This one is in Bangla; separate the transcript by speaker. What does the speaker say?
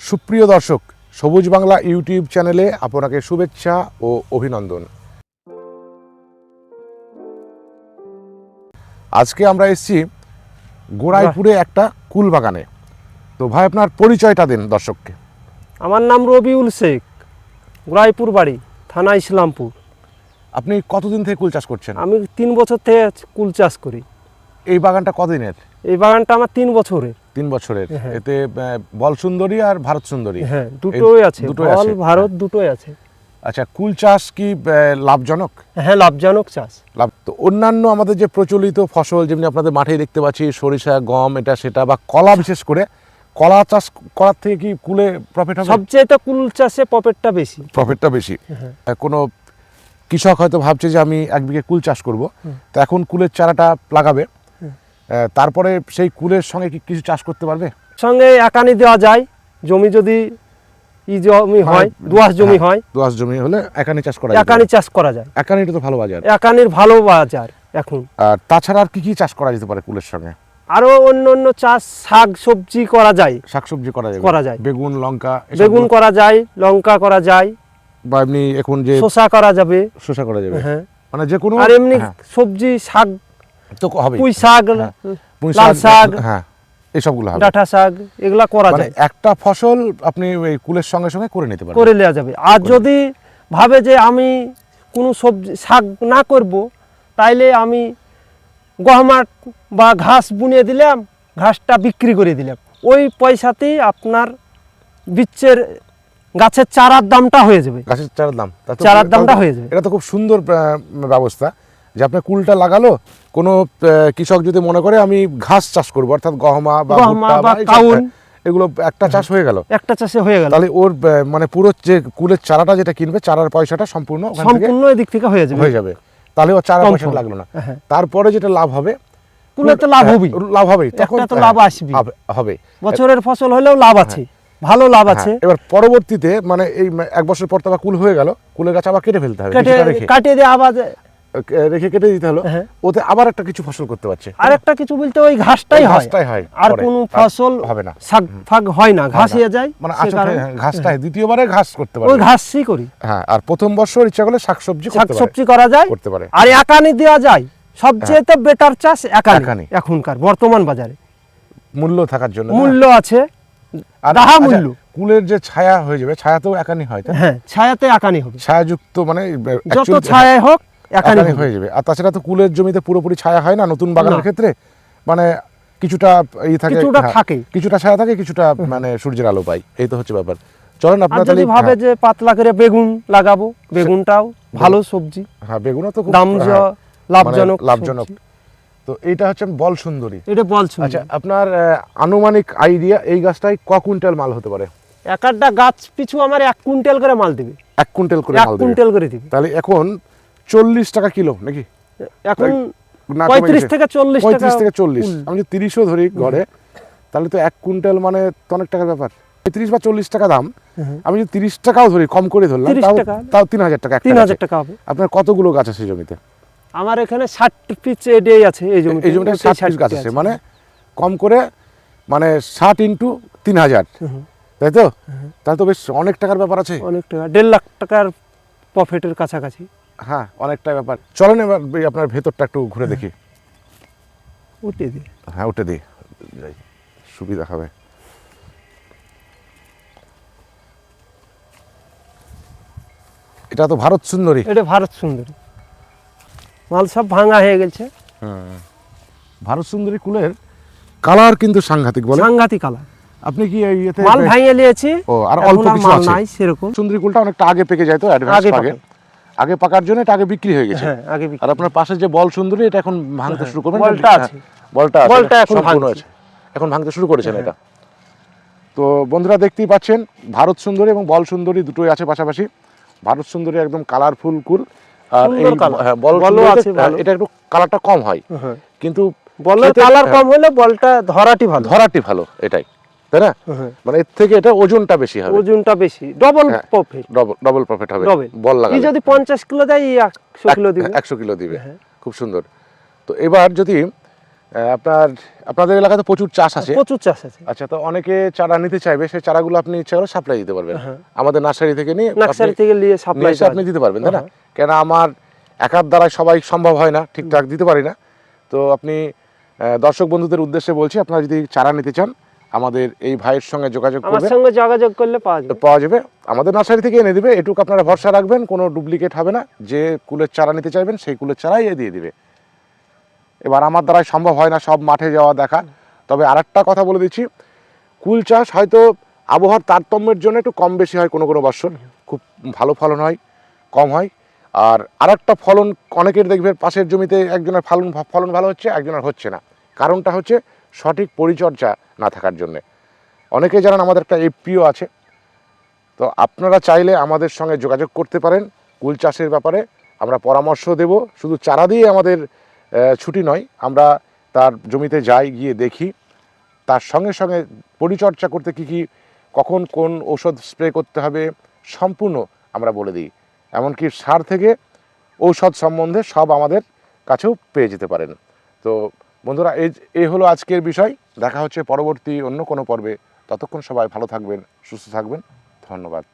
Speaker 1: সুপ্রিয় দর্শক সবুজ বাংলা ইউটিউব চ্যানেলে আপনাকে শুভেচ্ছা ও অভিনন্দন। আজকে আমরা এসেছি গোড়াইপুরে একটা কুল বাগানে তো ভাই আপনার পরিচয়টা দিন দর্শককে।
Speaker 2: আমার নাম রবিউল শেখ গোড়াইপুর বাড়ি থানা ইসলামপুর।
Speaker 1: আপনি কতদিন থেকে কুল চাষ করছেন?
Speaker 2: আমি তিন বছর থেকে কুল চাষ করি।
Speaker 1: এই বাগানটা কদিনের?
Speaker 2: এই বাগানটা আমার তিন বছরের।
Speaker 1: তিন বছরের।
Speaker 2: হ্যাঁ।
Speaker 1: এতে বল সুন্দরী আর ভারত সুন্দরী।
Speaker 2: হ্যাঁ দুটোই আছে।
Speaker 1: দুটোই
Speaker 2: ফল
Speaker 1: আছে।
Speaker 2: ভারত দুটোই আছে।
Speaker 1: আচ্ছা কুল চাষ কি লাভজনক?
Speaker 2: হ্যাঁ লাভজনক চাষ।
Speaker 1: লাভ তো অন্যান্য আমাদের যে প্রচলিত ফসল যেমনি আপনাদের মাঠে দেখতে পাচ্ছি সরিষা গম এটা সেটা বা কলা বিশেষ করে কলা চাষ করার থেকে কি কুলে প্রফিট হবে?
Speaker 2: সবচেয়ে তো কুল চাষে প্রফিটটা বেশি।
Speaker 1: প্রফিটটা বেশি।
Speaker 2: হ্যাঁ।
Speaker 1: কোনো কৃষক হয়তো ভাবছে যে আমি এক বিঘে কুল চাষ করব। তো এখন কুলের চারাটা লাগাবে। তারপরে সেই কুলের সঙ্গে কি কিছু চাষ করতে পারবে?
Speaker 2: সঙ্গে একানি দেওয়া যায়। জমি যদি ই জমি হয় দোয়াশ জমি
Speaker 1: হ্যাঁ,
Speaker 2: হয়
Speaker 1: দোআঁশ জমি হলে একানি চাষ করা যায়।
Speaker 2: একানি চাষ করা যায়।
Speaker 1: একানিটা তো ভালো বাজার।
Speaker 2: একানির ভালো বাজার এখন।
Speaker 1: আর তাছাড়া আর কি কি চাষ করা যেতে পারে কুলের সঙ্গে?
Speaker 2: আরও অন্য অন্য চাষ শাক সবজি করা যায়।
Speaker 1: শাক সবজি করা যায়।
Speaker 2: করা যায়।
Speaker 1: বেগুন লঙ্কা
Speaker 2: বেগুন করা যায় লঙ্কা করা যায়।
Speaker 1: বা এমনি এখন যে
Speaker 2: শসা করা যাবে।
Speaker 1: শসা করা যাবে।
Speaker 2: হ্যাঁ।
Speaker 1: মানে যে কোনো
Speaker 2: আর এমনি
Speaker 1: হ্যাঁ,
Speaker 2: সবজি শাক
Speaker 1: তো হবে?
Speaker 2: পুঁই শাক
Speaker 1: হ্যাঁ।
Speaker 2: লাল শাক,
Speaker 1: হ্যাঁ এসবগুলো হবে।
Speaker 2: ডাঁটা শাক এগুলা করা
Speaker 1: মানে
Speaker 2: যায়।
Speaker 1: একটা ফসল আপনি ওই কুলের সঙ্গে সঙ্গে করে নিতে পারবেন।
Speaker 2: করে নেওয়া যাবে। আর যদি ভাবে যে আমি কোনো সবজি শাক না করব তাইলে আমি গহমাট বা ঘাস বুনিয়ে দিলাম ঘাসটা বিক্রি করে দিলাম। ওই পয়সাতেই আপনার বিচ্ছের গাছের চারার দামটা হয়ে যাবে।
Speaker 1: গাছের চারার দাম।
Speaker 2: চারার দামটা হয়ে যাবে।
Speaker 1: এটা তো খুব সুন্দর ব্যবস্থা। যে আপনার কুলটা লাগালো কোনো কৃষক যদি মনে করে আমি ঘাস চাষ করব অর্থাৎ গহমা বা। এগুলো একটা চাষ হয়ে গেল।
Speaker 2: একটা চাষে হয়ে গেল।
Speaker 1: তাহলে ওর মানে পুরো যে কুলের চারাটা যেটা কিনবে চারার পয়সাটা সম্পূর্ণ
Speaker 2: সম্পূর্ণ এদিক থেকে হয়ে যাবে।
Speaker 1: হয়ে যাবে। তাহলে ও চারা পয়সা লাগল না।
Speaker 2: হ্যাঁ।
Speaker 1: তারপরে যেটা লাভ হবে
Speaker 2: কুলে তো লাভ
Speaker 1: হ্যাঁ,
Speaker 2: হবেই।
Speaker 1: লাভ হবেই। তখন
Speaker 2: তো
Speaker 1: হ্যাঁ,
Speaker 2: লাভ আসবেই।
Speaker 1: হবে-
Speaker 2: বছরের ফসল হলেও লাভ আছে। ভালো লাভ আছে।
Speaker 1: হ্যাঁ, এবার পরবর্তীতে মানে এই এক বছর পর তো আবার কুল হয়ে গেল। কুলের গাছ আবার কেটে ফেলতে হবে
Speaker 2: কেটে দিয়ে আবার
Speaker 1: রেখে কেটে দিতে হলো।
Speaker 2: হ্যাঁ।
Speaker 1: ওতে আবার একটা কিছু ফসল করতে পারছে।
Speaker 2: আরেকটা কিছু বলতে ওই ঘাসটাই হয়।
Speaker 1: ঘাসটাই হয়
Speaker 2: আর
Speaker 1: পরে।
Speaker 2: কোনো ফসল
Speaker 1: হবে না।
Speaker 2: শাক ফাক হয় না ঘাস হয়ে যায়
Speaker 1: মানে
Speaker 2: সে
Speaker 1: আচর
Speaker 2: কারণে।
Speaker 1: ঘাসটাই দ্বিতীয়বারে ঘাস করতে
Speaker 2: ওই ঘাসই করি।
Speaker 1: হ্যাঁ আর প্রথম বছর ইচ্ছা করলে শাকসবজি করতে পারে।
Speaker 2: সবজি করা যায়
Speaker 1: করতে পারে।
Speaker 2: আর একানি দেওয়া যায়। সবচেয়ে তো বেটার চাষ একানি। এখনকার বর্তমান বাজারে।
Speaker 1: মূল্য থাকার জন্য
Speaker 2: মূল্য আছে
Speaker 1: আর
Speaker 2: রাহা
Speaker 1: আচ্ছা,
Speaker 2: মূল্য।
Speaker 1: কুলের যে ছায়া হয়ে যাবে ছায়াতেও একানি হয়
Speaker 2: হ্যাঁ ছায়াতে একানি হবে।
Speaker 1: ছায়াযুক্ত মানে
Speaker 2: যত ছায়াই হোক একানি
Speaker 1: হয়ে যাবে। আর তাছাড়া তো কুলের জমিতে পুরোপুরি ছায়া হয় না নতুন বাগানের ক্ষেত্রে? মানে কিছুটা ই থাকে
Speaker 2: কিছুটা
Speaker 1: হ্যাঁ,
Speaker 2: থাকে।
Speaker 1: কিছুটা ছায়া থাকে কিছুটা মানে সূর্যের আলো পাই। এই তো হচ্ছে ব্যাপার। চলেন আপনার
Speaker 2: যদি
Speaker 1: তাহলে
Speaker 2: ভাবে
Speaker 1: হ্যাঁ,
Speaker 2: যে পাতলা করে বেগুন লাগাবো বেগুনটাও ভালো সবজি।
Speaker 1: হ্যাঁ বেগুনও তো খুব
Speaker 2: দাম
Speaker 1: হ্যাঁ,
Speaker 2: যা- লাভজনক
Speaker 1: মানে লাভজনক। তো এইটা হচ্ছে বল সুন্দরী।
Speaker 2: এটা বল
Speaker 1: আচ্ছা আপনার আনুমানিক আইডিয়া এই গাছটাই ক কুইন্টাল মাল হতে পারে?
Speaker 2: এক একটা গাছ পিছু আমার এক কুইন্টাল করে মাল দিবে।
Speaker 1: এক কুইন্টাল করে
Speaker 2: এক
Speaker 1: মাল দেবে।
Speaker 2: কুইন্টাল করে দিবে।
Speaker 1: তাহলে এখন চল্লিশ টাকা কিলো নাকি?
Speaker 2: এখন পঁয়ত্রিশ থেকে চল্লিশ
Speaker 1: পঁয়ত্রিশ থেকে চল্লিশ। আমি যদি তিরিশও ধরি ঘরে তাহলে তো এক কুইন্টাল মানে তো অনেক টাকার ব্যাপার। পঁয়ত্রিশ বা চল্লিশ টাকা দাম। আমি যদি তিরিশ টাকাও ধরি কম করে ধরলাম
Speaker 2: 30
Speaker 1: তাও
Speaker 2: টাকা।
Speaker 1: তাও তিন হাজার টাকা
Speaker 2: তিন হাজার টাকা হবে।
Speaker 1: আপনার কতগুলো গাছ আছে জমিতে?
Speaker 2: আমার এখানে ষাট পিচ এডিয়াই আছে এই জমিতে।
Speaker 1: এই জমিটা ষাট
Speaker 2: 60
Speaker 1: পিস গাছ আছে। মানে কম করে মানে ষাট ইন্টু তিন হাজার। তাই তো? তাহলে তো বেশ অনেক টাকার ব্যাপার আছে।
Speaker 2: অনেক টাকা। দেড় লাখ টাকার প্রফিটের কাছাকাছি।
Speaker 1: হ্যাঁ অনেকটা ব্যাপার। চলেন এবার আপনার ভেতরটা একটু ঘুরে দেখি।
Speaker 2: উঠিয়ে দিয়ে
Speaker 1: হ্যাঁ উঠে দিই যাই, সুবিধা হবে। এটা তো ভারত সুন্দরী।
Speaker 2: এটা ভারত সুন্দরী। মাল সব ভাঙা হয়ে গেছে।
Speaker 1: ভারত সুন্দরী কুলের কালার কিন্তু সাংঘাতিক বলে
Speaker 2: সাংঘাতিক কালার।
Speaker 1: আপনি কি
Speaker 2: মাল ভাঙিয়ে নিয়েছি
Speaker 1: ও, আর অল্প কিছু আছে?
Speaker 2: নাই সেরকম।
Speaker 1: সুন্দরী কুলটা অনেকটা আগে পেকে যায় তো অ্যাডভান্স
Speaker 2: আগে
Speaker 1: আগে পাকার জন্য এটা আগে বিক্রি হয়ে গেছে।
Speaker 2: হ্যাঁ আগে
Speaker 1: আর আপনার পাশে যে বল সুন্দরী এটা এখন ভাঙতে শুরু করবেন।
Speaker 2: বলটা আছে।
Speaker 1: হ্যাঁ, বলটা
Speaker 2: বলটা এখন ভাঙছে।
Speaker 1: আছে। এখন ভাঙতে শুরু করেছেন এটা। তো বন্ধুরা দেখতেই পাচ্ছেন ভারত সুন্দরী এবং বল সুন্দরী দুটোই আছে পাশাপাশি। ভারত সুন্দরী একদম কালারফুল কুল আর এই। হ্যাঁ, বল
Speaker 2: বলও আছে
Speaker 1: হ্যাঁ, এটা একটু কালারটা কম হয়।
Speaker 2: হ্যাঁ।
Speaker 1: কিন্তু
Speaker 2: বলের কালার
Speaker 1: হ্যাঁ,
Speaker 2: কম হলে বলটা ধরাটি ভালো।
Speaker 1: ধরাটি ভালো এটাই। তাই না?
Speaker 2: হ্যাঁ।
Speaker 1: মানে এর থেকে এটা ওজনটা বেশি হবে।
Speaker 2: ওজনটা বেশি। ডবল
Speaker 1: হ্যাঁ।
Speaker 2: প্রফিট
Speaker 1: ডবল ডবল প্রফিট হবে। বল লাগালে
Speaker 2: যদি পঞ্চাশ কিলো দেয় এই একশো কিলো দিবে।
Speaker 1: একশো কিলো দিবে। খুব সুন্দর। তো এবার যদি আপনার আপনাদের এলাকাতে প্রচুর চাষ আছে?
Speaker 2: প্রচুর চাষ আছে।
Speaker 1: আচ্ছা তো অনেকে চারা নিতে চাইবে। সেই চারাগুলো আপনি ইচ্ছা করে সাপ্লাই দিতে পারবেন।
Speaker 2: হ্যাঁ।
Speaker 1: আমাদের নার্সারি থেকে নিয়ে
Speaker 2: নার্সারি থেকে নিয়ে সাপ্লাই
Speaker 1: আপনি দিতে পারবেন তাই না? কেন আমার একার দ্বারা সবাই সম্ভব হয় না। ঠিকঠাক দিতে পারি না। তো আপনি দর্শক বন্ধুদের উদ্দেশ্যে বলছি আপনারা যদি চারা নিতে চান আমাদের এই ভাইয়ের সঙ্গে যোগাযোগ করবেন।
Speaker 2: সঙ্গে যোগাযোগ করলে পাওয়া যাবে।
Speaker 1: পাওয়া যাবে। আমাদের নার্সারি থেকে এনে দিবে এটুকু আপনারা ভরসা রাখবেন কোনো ডুপ্লিকেট হবে না। যে কুলের চারা নিতে চাইবেন সেই কুলের চারাই এ দিয়ে দিবে। এবার আমার দ্বারাই সম্ভব হয় না সব মাঠে যাওয়া দেখা। তবে আরেকটা কথা বলে দিচ্ছি কুল চাষ হয়তো আবহাওয়ার তারতম্যের জন্য একটু কম বেশি হয় কোনো কোনো বছর খুব ভালো ফলন হয় কম হয়। আর আরেকটা ফলন অনেকের দেখবে পাশের জমিতে একজনের ফলন ফলন ভালো হচ্ছে একজনের হচ্ছে না। কারণটা হচ্ছে সঠিক পরিচর্যা না থাকার জন্যে। অনেকেই জানেন আমাদের একটা এফপিও আছে। তো আপনারা চাইলে আমাদের সঙ্গে যোগাযোগ করতে পারেন কুল চাষের ব্যাপারে। আমরা পরামর্শ দেব। শুধু চারা দিয়ে আমাদের ছুটি নয়। আমরা তার জমিতে যাই, গিয়ে দেখি। তার সঙ্গে সঙ্গে পরিচর্যা করতে কি কি, কখন কোন ঔষধ স্প্রে করতে হবে সম্পূর্ণ আমরা বলে দিই। এমনকি সার থেকে ঔষধ সম্বন্ধে সব আমাদের কাছেও পেয়ে যেতে পারেন। তো বন্ধুরা, এই এই হলো আজকের বিষয়। দেখা হচ্ছে পরবর্তী অন্য কোনো পর্বে। ততক্ষণ সবাই ভালো থাকবেন, সুস্থ থাকবেন। ধন্যবাদ।